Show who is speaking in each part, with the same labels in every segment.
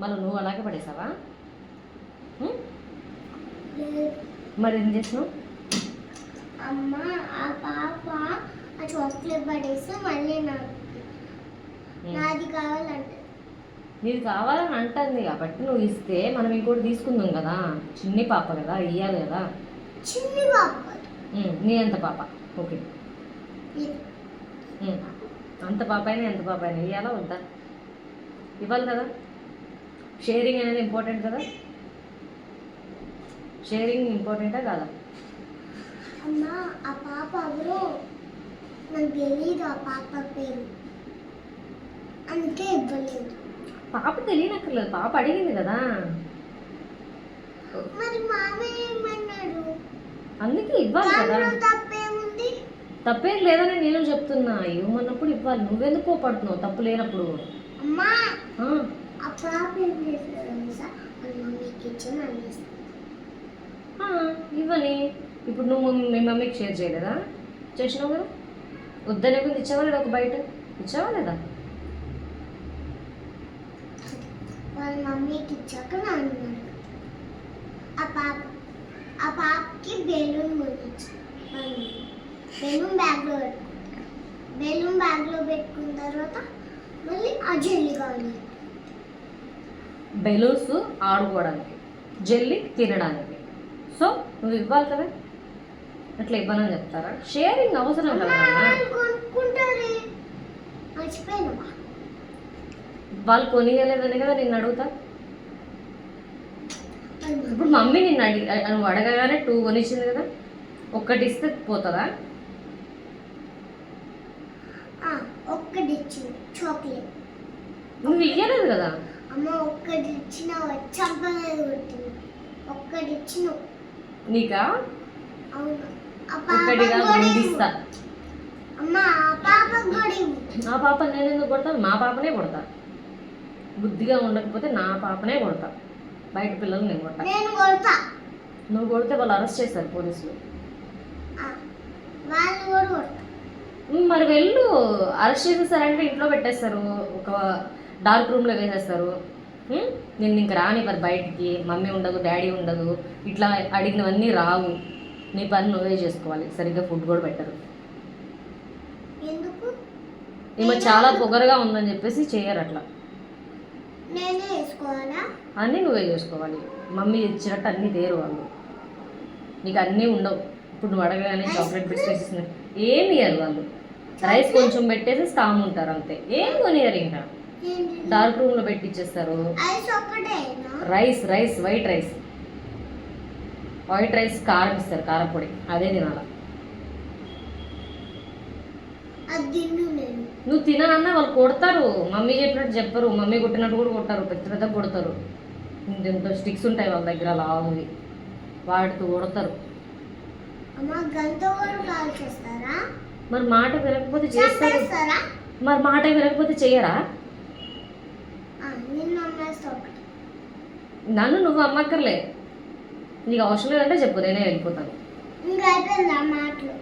Speaker 1: మళ్ళీ నువ్వు అలాగే పడేసావా? మరి ఏం చేసినావు?
Speaker 2: అమ్మ ఆ పాప ఆ చాక్లెట్ పడేసి మళ్ళీ నాకు. నాది కావాలంటే.
Speaker 1: నీది కావాలని అంటుంది కాబట్టి నువ్వు ఇస్తే మనం ఇంకోటి తీసుకుందాం కదా. చిన్ని పాప కదా ఇయ్యాలి కదా.
Speaker 2: చిన్ని పాప?
Speaker 1: నీ ఎంత పాప. ఓకే. అంత పాప అయినా ఎంత పాప అయినా ఇవ్వాలా వద్దా? ఇవ్వాలి కదా? షేరింగ్ అనేది ఇంపార్టెంట్ కదా? షేరింగ్ ఇంపార్టెంటా కాదా?
Speaker 2: అమ్మ ఆ పాప ఎవరో? నాకు తెలియదు ఆ పాప పేరు. అందుకే ఇవ్వలేదు.
Speaker 1: పాప తెలియనక్కర్లేదు పాప అడిగింది కదా.
Speaker 2: మరి మామయ్య ఏమన్నాడు?
Speaker 1: అందుకే ఇవ్వాలి కదా.
Speaker 2: తప్పేముంది?
Speaker 1: తప్పేం లేదని నేను చెప్తున్నా. ఇవ్వమన్నప్పుడు ఇవ్వాలి. నువ్వెందుకు కోపడుతున్నావు? తప్పు లేనప్పుడు.
Speaker 2: అమ్మా
Speaker 1: ఆ,
Speaker 2: ఆ పాప ఏం చేస్తాడు తెలుసా వాళ్ళ
Speaker 1: ఇవ్వని. ఇప్పుడు నువ్వు మీ మమ్మీకి షేర్ చేయలేదా? చేసినావు కదా? వద్దనే కొంది ఇచ్చావా లేదా ఒక బయట? ఇచ్చావా లేదా?
Speaker 2: వాళ్ళ మమ్మీకి ఇచ్చాక నాన్న ఆ పాప ఆ పాపకి బెలూన్ కొనిచ్చు బెలూన్ బ్యాగ్లో పెట్టుకుంటారు బెలూన్ బ్యాగ్లో పెట్టుకున్న తర్వాత మళ్ళీ ఆ జెల్లీ కావాలి
Speaker 1: బెలూన్స్ ఆడుకోవడానికి. జెల్లి తినడానికి. సో నువ్వు ఇవ్వాలి కదా? అట్లా ఇవ్వనని చెప్తారా? షేరింగ్ అవసరం కదా.
Speaker 2: వాళ్ళు
Speaker 1: కొనియలేదని కదా నిన్ను అడుగుతా. ఇప్పుడు మమ్మీ నిన్ను అడిగి నువ్వు అడగగానే టూ కొనిచ్చింది కదా? ఒక్కటి ఇస్తే పోతుందా?
Speaker 2: ఒక్కటి ఇచ్చింది చాక్లెట్.
Speaker 1: నువ్వు ఇయ్యలేదు కదా?
Speaker 2: అమ్మ ఒక్కటి ఇచ్చిన చంపలేదు కొట్టింది. ఒక్కటి ఇచ్చిన
Speaker 1: నీకా ఒక్కటిగా ముందిస్తా. నా పాప నేను ఎందుకు కొడతాను మా పాపనే కొడతా. బుద్ధిగా ఉండకపోతే నా పాపనే కొడతా. బయట పిల్లలు నేను కొడతా.
Speaker 2: నేను కొడతా.
Speaker 1: నువ్వు కొడితే వాళ్ళు అరెస్ట్ చేస్తారు పోలీసులు. మరి వెళ్ళు. అరెస్ట్ చేసేసారంటే ఇంట్లో పెట్టేస్తారు. ఒక డార్క్ రూమ్లో వేసేస్తారు. నిన్ను ఇంక రానివ్వరు బయటికి మమ్మీ ఉండదు డాడీ ఉండదు ఇట్లా అడిగినవన్నీ రావు. నీ పని నువ్వే చేసుకోవాలి. సరిగ్గా ఫుడ్ కూడా పెట్టరు. ఈమె చాలా పొగరుగా ఉందని చెప్పేసి చేయరు అట్లా. అన్నీ నువ్వే చేసుకోవాలి. మమ్మీ ఇచ్చినట్టు అన్నీ తేరు వాళ్ళు. నీకు అన్నీ ఉండవు. ఇప్పుడు నువ్వు అడగగానే చాక్లెట్ బిస్కెట్స్ ఏమి ఇయ్యరు వాళ్ళు? రైస్ కొంచెం పెట్టేసి స్టామ్ ఉంటారు అంతే. ఏం కొనియరు ఇంకా? డార్క్ రూమ్లో పెట్టి ఇచ్చేస్తారు
Speaker 2: ఐస్ ఒక్కటేనా
Speaker 1: rice rice white rice. White rice కారం ఇస్తారు కారపొడి అదే తినాల. నువ్వు తిననన్నా వాళ్ళు కొడతారు. మమ్మీ చెప్పినట్టు చెప్పరు. మమ్మీ కొట్టినట్టు కూడా కొడతారు. పెద్ద పెద్ద కొడతారు. ఇంత స్టిక్స్ ఉంటాయి వాళ్ళ దగ్గర లావువి వాటితో కొడతారు. మరి మాట వినకపోతే చేస్తారు. మరి మాట వినకపోతే చెయ్యరా
Speaker 2: ఆ, నిన్ను ఒకటి
Speaker 1: నువ్వు అమ్మక్కర్లే. నీకు అవసరం లేదంటే చెప్పు నేనే వెళ్ళిపోతాను.
Speaker 2: ఇంకా అయిపోయింది ఆ మాటలు.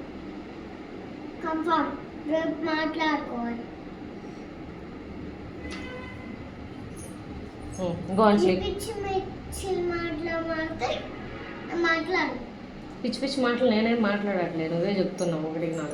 Speaker 2: కన్ఫర్మ్ రేపు మాట్లాడుకోవాలి.
Speaker 1: గో అండ్
Speaker 2: ఈ
Speaker 1: స్లీప్
Speaker 2: పిచ్చి మాట్లాడితే మాట్లాడు.
Speaker 1: పిచ్చి పిచ్చి మాటలు నేనేం మాట్లాడట్లేదు నువ్వే చెప్తున్నావు ఒకటికి నాలుగు.